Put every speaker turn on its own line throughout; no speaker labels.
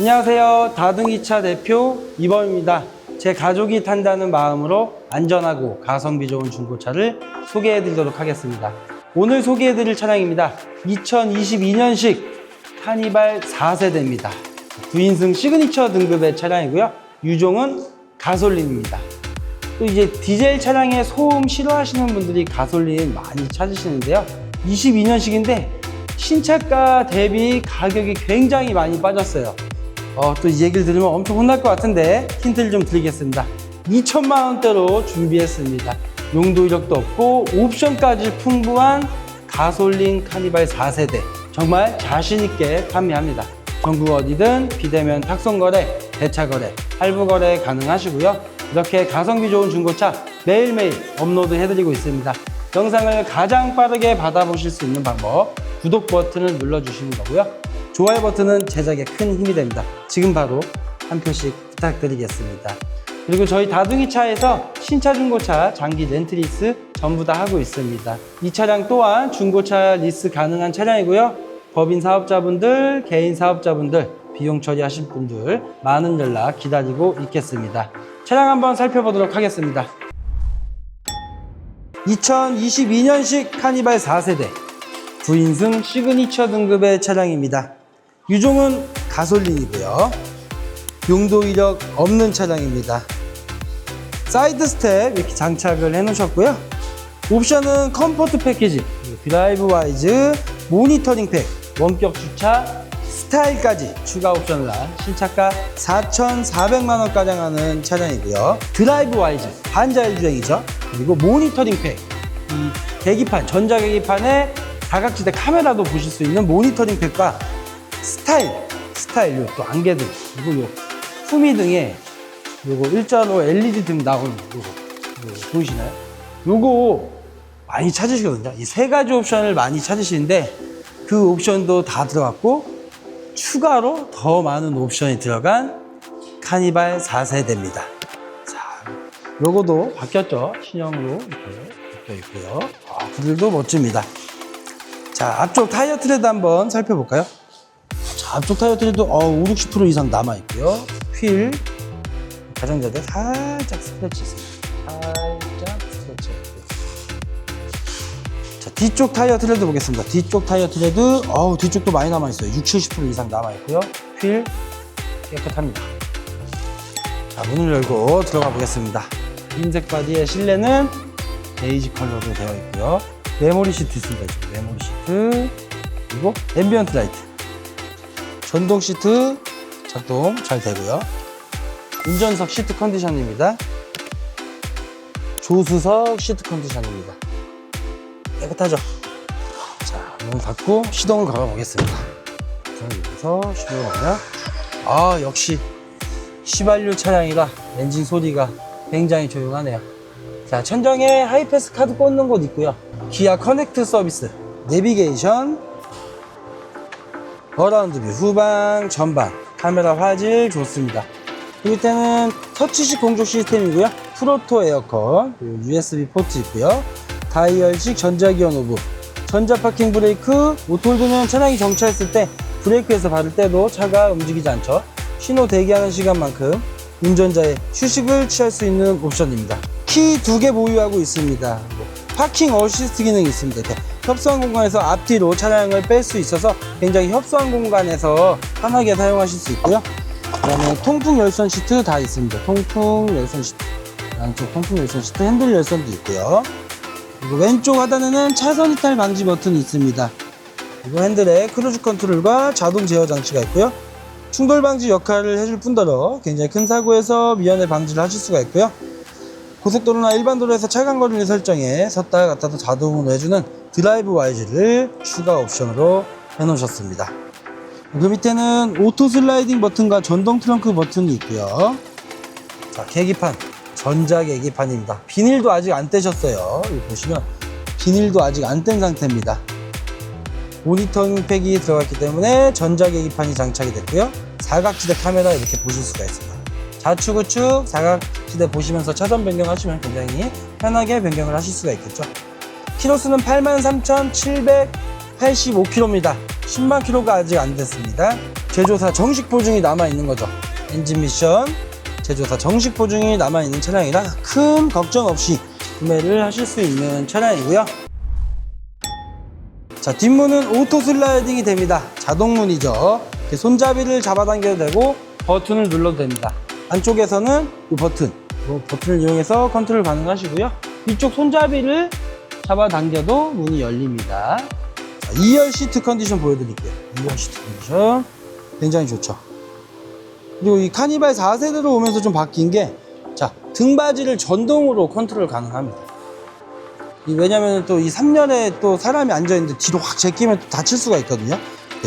안녕하세요. 다둥이차 대표 이범입니다. 제 가족이 탄다는 마음으로 안전하고 가성비 좋은 중고차를 소개해 드리도록 하겠습니다. 오늘 소개해 드릴 차량입니다. 2022년식 카니발 4세대입니다. 9인승 시그니처 등급의 차량이고요. 유종은 가솔린입니다. 또 이제 디젤 차량의 소음 싫어하시는 분들이 가솔린 많이 찾으시는데요. 22년식인데 신차가 대비 가격이 굉장히 많이 빠졌어요. 어, 또 이 얘기를 들으면 엄청 혼날 것 같은데 힌트를 좀 드리겠습니다. 2천만 원대로 준비했습니다. 용도 이력도 없고 옵션까지 풍부한 가솔린 카니발 4세대 정말 자신 있게 판매합니다. 전국 어디든 비대면 탁송거래, 대차거래, 할부거래 가능하시고요. 이렇게 가성비 좋은 중고차 매일매일 업로드 해드리고 있습니다. 영상을 가장 빠르게 받아보실 수 있는 방법 구독 버튼을 눌러주시는 거고요. 좋아요 버튼은 제작에 큰 힘이 됩니다. 지금 바로 한 표씩 부탁드리겠습니다. 그리고 저희 다둥이 차에서 신차 중고차 장기 렌트리스 전부 다 하고 있습니다. 이 차량 또한 중고차 리스 가능한 차량이고요. 법인 사업자분들, 개인 사업자분들, 비용 처리하실 분들 많은 연락 기다리고 있겠습니다. 차량 한번 살펴보도록 하겠습니다. 2022년식 카니발 4세대 9인승 시그니처 등급의 차량입니다. 유종은 가솔린이고요. 용도 이력 없는 차량입니다. 사이드 스텝 이렇게 장착을 해 놓으셨고요. 옵션은 컴포트 패키지, 드라이브 와이즈, 모니터링 팩, 원격 주차, 스타일까지 추가 옵션을 한 신차가 4,400만 원가량 하는 차량이고요. 드라이브 와이즈, 반자율 주행이죠. 그리고 모니터링 팩, 이 계기판, 전자 계기판에 사각지대 카메라도 보실 수 있는 모니터링 팩과 스타일, 스타일, 요 또 안개등, 그리고 요 후미 등에 요거 일자로 LED 등 나오는 요거, 요거 보이시나요? 요거 많이 찾으시거든요. 이 세 가지 옵션을 많이 찾으시는데 그 옵션도 다 들어갔고 추가로 더 많은 옵션이 들어간 카니발 4세대입니다. 자, 로고도 바뀌었죠. 신형으로 이렇게 바뀌어 있고요. 아, 그들도 멋집니다. 자, 앞쪽 타이어 트레드 한번 살펴볼까요? 자, 앞쪽 타이어 트레드 어, 5, 60% 이상 남아 있고요. 휠 가장자리에 살짝 스크래치 있습니다. 살짝 스크래치. 자, 뒤쪽 타이어 트레드 보겠습니다. 뒤쪽 타이어 트레드, 어우, 뒤쪽도 많이 남아있어요. 60, 70% 이상 남아있고요. 휠 깨끗합니다. 자, 문을 열고 들어가 보겠습니다. 흰색 바디의 실내는 베이지 컬러로 되어 있고요. 메모리 시트 있습니다. 이쪽 메모리 시트. 그리고 앰비언트 라이트. 전동 시트 작동 잘 되고요. 운전석 시트 컨디션입니다. 조수석 시트 컨디션입니다. 깨끗하죠? 자, 문 닫고 시동을 걸어 보겠습니다. 여기서 시동을 걸면 아, 역시 휘발유 차량이라 엔진 소리가 굉장히 조용하네요. 자, 천정에 하이패스 카드 꽂는 곳 있고요. 기아 커넥트 서비스, 내비게이션, 어라운드 뷰, 후방, 전방, 카메라 화질 좋습니다. 그 밑에는 터치식 공조 시스템이고요. 프로토 에어컨, USB 포트 있고요. 다이얼식 전자기어 노브, 전자 파킹 브레이크, 오토홀드는 차량이 정차했을 때 브레이크에서 밟을 때도 차가 움직이지 않죠. 신호 대기하는 시간만큼 운전자의 휴식을 취할 수 있는 옵션입니다. 키 두 개 보유하고 있습니다. 뭐, 파킹 어시스트 기능이 있습니다. 이렇게 협소한 공간에서 앞뒤로 차량을 뺄 수 있어서 굉장히 협소한 공간에서 편하게 사용하실 수 있고요. 그다음에 통풍 열선 시트 다 있습니다. 통풍 열선 시트, 양쪽 통풍 열선 시트, 핸들 열선도 있고요. 그리고 왼쪽 하단에는 차선 이탈 방지 버튼이 있습니다. 그리고 핸들에 크루즈 컨트롤과 자동 제어 장치가 있고요. 충돌 방지 역할을 해줄 뿐더러 굉장히 큰 사고에서 미연에 방지를 하실 수가 있고요. 고속도로나 일반 도로에서 차간 거리를 설정해 섰다 갔다도 자동으로 해주는 드라이브 와이즈를 추가 옵션으로 해놓으셨습니다. 그 밑에는 오토 슬라이딩 버튼과 전동 트렁크 버튼이 있고요. 자, 계기판. 전자 계기판입니다. 비닐도 아직 안 떼셨어요. 여기 보시면 비닐도 아직 안 뗀 상태입니다. 모니터링 팩이 들어갔기 때문에 전자 계기판이 장착이 됐고요. 사각지대 카메라 이렇게 보실 수가 있습니다. 좌측 우측 사각 지대 보시면서 차선 변경하시면 굉장히 편하게 변경을 하실 수가 있겠죠. 키로수는 83,785km입니다. 10만 킬로가 아직 안 됐습니다. 제조사 정식 보증이 남아 있는 거죠. 엔진 미션 제조사 정식 보증이 남아 있는 차량이라 큰 걱정 없이 구매를 하실 수 있는 차량이고요. 자, 뒷문은 오토 슬라이딩이 됩니다. 자동문이죠. 손잡이를 잡아당겨도 되고 버튼을 눌러도 됩니다. 안쪽에서는 이 버튼, 이 버튼을 이용해서 컨트롤 가능하시고요. 이쪽 손잡이를 잡아당겨도 문이 열립니다. 자, 2열 시트 컨디션 보여드릴게요. 2열 시트 컨디션 굉장히 좋죠. 그리고 이 카니발 4세대로 오면서 좀 바뀐 게 자, 등받이를 전동으로 컨트롤 가능합니다. 이 왜냐면 또 이 3년에 또 사람이 앉아있는데 뒤로 확 제끼면 또 다칠 수가 있거든요.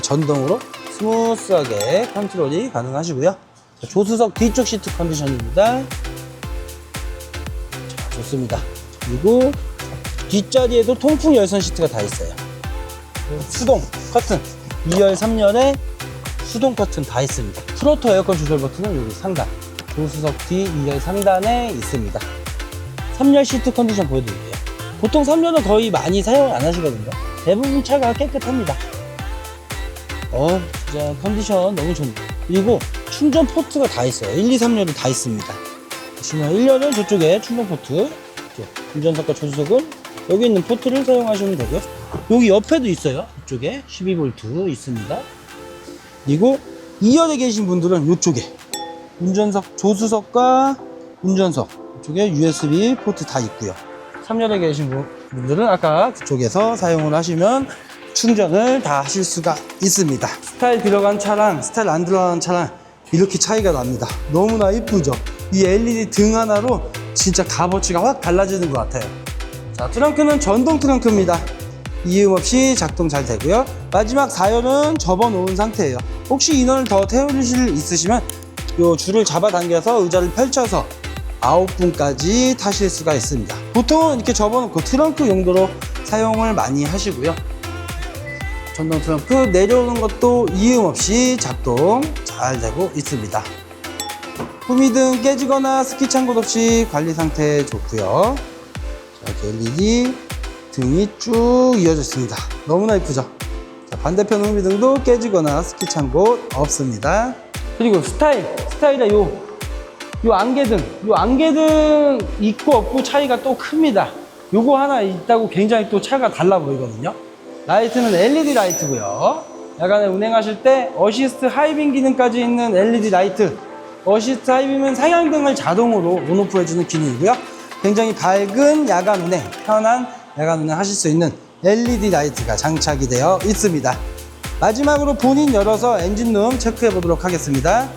전동으로 스무스하게 컨트롤이 가능하시고요. 자, 조수석 뒤쪽 시트 컨디션입니다. 자, 좋습니다. 그리고 뒷자리에도 통풍 열선 시트가 다 있어요. 수동 커튼 2열 3열에 수동 커튼 다 있습니다. 프로토 에어컨 조절 버튼은 여기 상단, 조수석 뒤 2열 상단에 있습니다. 3열 시트 컨디션 보여드릴게요. 보통 3열은 거의 많이 사용 안 하시거든요. 대부분 차가 깨끗합니다. 어, 진짜 컨디션 너무 좋네요. 그리고 충전 포트가 다 있어요. 1, 2, 3열이 다 있습니다. 보시면 1열은 저쪽에 충전 포트, 운전석과 조수석은 여기 있는 포트를 사용하시면 되고요. 여기 옆에도 있어요. 이쪽에 12V 있습니다. 그리고 2열에 계신 분들은 이쪽에 운전석, 조수석과 운전석 이쪽에 USB 포트 다 있고요. 3열에 계신 분- 분들은 아까 그쪽에서 사용을 하시면 충전을 다 하실 수가 있습니다. 스타일 들어간 차랑 스타일 안 들어간 차랑 이렇게 차이가 납니다. 너무나 이쁘죠? 이 LED 등 하나로 진짜 값어치가 확 달라지는 것 같아요. 자, 트렁크는 전동 트렁크입니다. 이음 없이 작동 잘 되고요. 마지막 4열은 접어놓은 상태예요. 혹시 인원을 더일 있으시면 요 줄을 잡아당겨서 의자를 펼쳐서 9분까지 타실 수가 있습니다. 보통은 이렇게 접어놓고 트렁크 용도로 사용을 많이 하시고요. 전동 트렁크 내려오는 것도 이음 없이 작동 잘 되고 있습니다. 후미 등 깨지거나 스키 찬 곳 없이 관리 상태 좋고요. 자, LED 등이 쭉 이어져 있습니다. 너무나 이쁘죠? 자, 반대편 후미 등도 깨지거나 스키 찬 곳 없습니다. 그리고 스타일, 스타일의 요, 요 안개등, 요 안개등 있고 없고 차이가 또 큽니다. 요거 하나 있다고 굉장히 또 차가 달라 보이거든요. 라이트는 LED 라이트고요. 야간에 운행하실 때 어시스트 하이빔 기능까지 있는 LED 라이트. 어시스트 하이빔은 상향등을 자동으로 온오프 해주는 기능이고요. 굉장히 밝은 야간 운행, 편한 야간 운행 하실 수 있는 LED 라이트가 장착이 되어 있습니다. 마지막으로 본인 열어서 엔진룸 체크해 보도록 하겠습니다.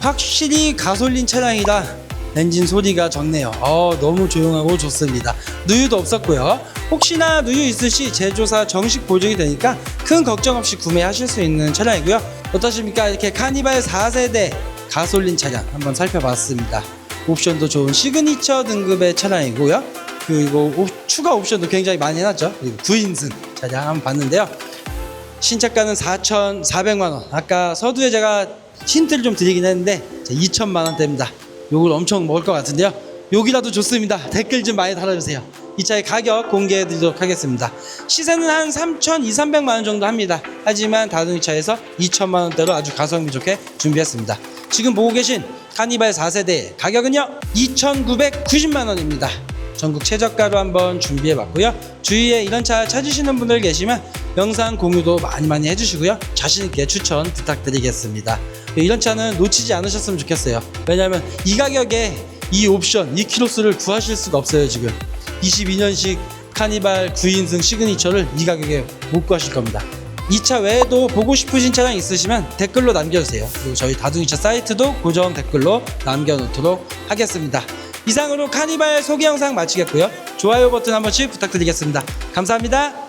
확실히 가솔린 차량이라 엔진 소리가 적네요. 어, 너무 조용하고 좋습니다. 누유도 없었고요. 혹시나 누유 있을 시 제조사 정식 보증이 되니까 큰 걱정 없이 구매하실 수 있는 차량이고요. 어떠십니까? 이렇게 카니발 4세대 가솔린 차량 한번 살펴봤습니다. 옵션도 좋은 시그니처 등급의 차량이고요. 그리고 옵- 추가 옵션도 굉장히 많이 해놨죠. 그리고 9인승 차량 한번 봤는데요. 신차가는 4,400만 원. 아까 서두에 제가 힌트를 좀 드리긴 했는데 2천만 원대입니다. 요걸 엄청 먹을 것 같은데요. 여기라도 좋습니다. 댓글 좀 많이 달아주세요. 이 차의 가격 공개해 드리도록 하겠습니다. 시세는 한 3,200, 300만 원 정도 합니다. 하지만 다른 차에서 2천만 원대로 아주 가성비 좋게 준비했습니다. 지금 보고 계신 카니발 4세대 가격은요 2,990만 원입니다. 전국 최저가로 한번 준비해 봤고요. 주위에 이런 차 찾으시는 분들 계시면 영상 공유도 많이 많이 해주시고요. 자신있게 추천 부탁드리겠습니다. 이런 차는 놓치지 않으셨으면 좋겠어요. 왜냐하면 이 가격에 이 옵션, 이 키로수를 구하실 수가 없어요, 지금. 22년식 카니발 9인승 시그니처를 이 가격에 못 구하실 겁니다. 이 차 외에도 보고 싶으신 차량 있으시면 댓글로 남겨주세요. 그리고 저희 다둥이차 사이트도 고정 댓글로 남겨놓도록 하겠습니다. 이상으로 카니발 소개 영상 마치겠고요. 좋아요 버튼 한 번씩 부탁드리겠습니다. 감사합니다.